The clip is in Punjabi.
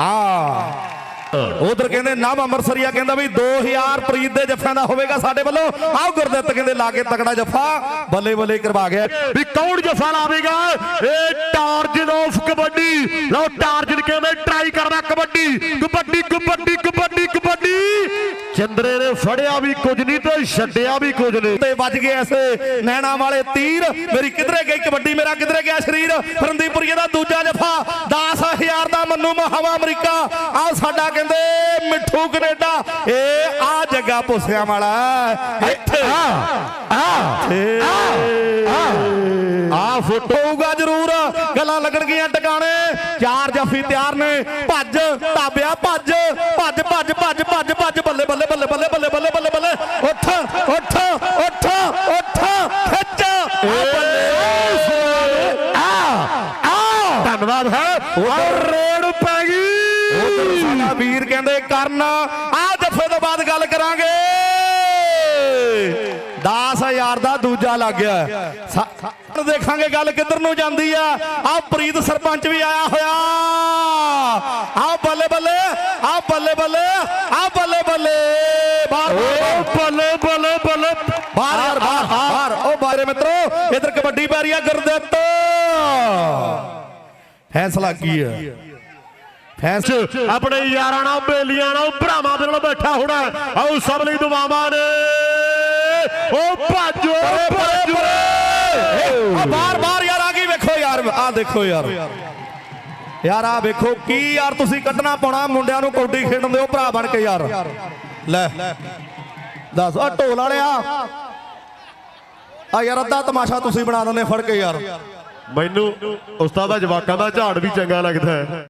ਆ। ਉਧਰ ਕਹਿੰਦੇ ਨਵ ਅੰਮ੍ਰਿਤਸਰੀਆ ਕਹਿੰਦਾ ਵੀ 2000 ਪ੍ਰੀਤ ਦੇ ਜੱਫਿਆਂ ਦਾ ਹੋਵੇਗਾ ਸਾਡੇ ਵੱਲੋਂ। ਆਓ ਗੁਰਦਿੱਤ ਕਹਿੰਦੇ ਲਾ ਕੇ ਤਕੜਾ ਜੱਫਾ। ਬੱਲੇ ਬੱਲੇ ਕਰਵਾ ਗਿਆ। ਵੀ ਕੌਣ ਜਫਾ ਲਾਵੇਗਾ? ਇਹ ਟਾਰਜਨ ਆਫ ਕਬੱਡੀ। ਲਓ ਟਾਰਜਨ ਕਹਿੰਦੇ ਟਰਾਈ ਕਰਦਾ ਕਬੱਡੀ। ਕਬੱਡੀ ਕਬੱਡੀ ਕਬੱਡੀ ਕਬੱਡੀ। ਚੰਦਰੇ ਨੇ ਫੜਿਆ ਵੀ ਕੁਝ ਨਹੀਂ ਤੇ ਛੱਡਿਆ ਵੀ ਕੁਝ ਨਹੀਂ। ਤੇ ਵੱਜ ਗਏ ਐਸੇ ਨੈਣਾ ਵਾਲੇ ਤੀਰ। ਮੇਰੀ ਕਿਧਰੇ ਗਈ ਕਬੱਡੀ, ਮੇਰਾ ਕਿਧਰੇ ਗਿਆ ਸਰੀਰ। ਫਰੰਦੀਪੁਰੀਏ ਦਾ ਦੂਜਾ ਜਫਾ। 10000 ਦਾ ਮੰਨੂ ਮਹਾਵਾ ਅਮਰੀਕਾ। ਆ ਸਾਡਾ ਕਹਿੰਦੇ ਮਿੱਠੂ ਕੈਨੇਡਾ। ਇਹ ਆ ਜੱਗਾ ਪੁੱਸਿਆਂ ਵਾਲਾ ਇੱਥੇ। ਆ ਫੋਟੋ ਹੋਊਗਾ ਜ਼ਰੂਰ। ਗੱਲਾਂ ਲੱਗਣਗੀਆਂ ਟਿਕਾਣੇ। ਚਾਰ ਜਫੀ ਤਿਆਰ ਨੇ। ਭੱਜ ਤਾਬਿਆ ਭੱਜ। ਭੱਜ ਭੱਜ ਭੱਜ ਭੱਜ ਭੱਜ ਧੰਨਵਾਦ ਹੈ। ਔਰ ਰੇਡ ਪੈ ਗਈ। ਸਾਡਾ ਵੀਰ ਕਹਿੰਦੇ ਕਰਨ ਆ ਜਫੇ ਤੋਂ ਬਾਅਦ ਗੱਲ ਕਰਾਂਗੇ। 10000 ਦਾ ਦੂਜਾ ਲੱਗ ਗਿਆ। ਦੇਖਾਂਗੇ ਗੱਲ ਕਿੱਧਰ ਨੂੰ ਜਾਂਦੀ ਆ। ਆ ਪ੍ਰੀਤ ਸਰਪੰਚ ਵੀ ਆਇਆ ਹੋਇਆ। ਆ ਬੱਲੇ ਬੱਲੇ ਆ ਬੱਲੇ ਬੱਲੇ ਆ ਬੱਲੇ ਬੱਲੇ। ਬਾਹਰ ਬੱਲੇ ਬੱਲੇ ਬੱਲੇ। ਬਾਹਰ ਬਾਹਰ ਬਾਹਰ। ਉਹ ਬਾਹਰੇ। ਮਿੱਤਰੋ ਇਧਰ ਕਬੱਡੀ ਪੈ ਰਹੀ ਆ ਗੁਰਦਿੱਤ। ਫੈਸਲਾ ਕੀ ਹੈ? ਫੈਸਲਾ ਆਪਣੇ ਯਾਰਾਂ ਨਾਲ ਬੇਲੀਆਂ ਨਾਲ ਭਰਾਵਾਂ ਦੇ ਨਾਲ ਬੈਠਾ ਹੋਣਾ ਆਓ ਸਭ ਲਈ ਦੁਆਵਾਂ ਨੇ। ਓ ਭਾਜੋ ਭਾਜੋ। ਆ ਬਾਹਰ ਬਾਹਰ ਯਾਰ ਆ ਗਈ ਵੇਖੋ ਯਾਰ? ਆ ਦੇਖੋ ਯਾਰ। ਯਾਰ ਆ ਵੇਖੋ ਕੀ ਯਾਰ ਤੁਸੀਂ ਕੱਢਣਾ ਪਾਉਣਾ। ਮੁੰਡਿਆਂ ਨੂੰ ਕੌਡੀ ਖੇਡਣ ਦਿਓ ਭਰਾ ਬਣ ਕੇ ਯਾਰ। ਲੈ ਦੱਸ। ਆ ਢੋਲ ਵਾਲਿਆ। ਆ ਯਾਰ ਅੱਧਾ ਤਮਾਸ਼ਾ ਤੁਸੀਂ ਬਣਾ ਦਿੰਦੇ ਫੜ ਕੇ ਯਾਰ। ਮੈਨੂੰ ਉਸਤਾਦ ਦਾ ਜਵਾਕਾਂ ਦਾ ਝਾੜ ਵੀ ਚੰਗਾ ਲੱਗਦਾ ਹੈ।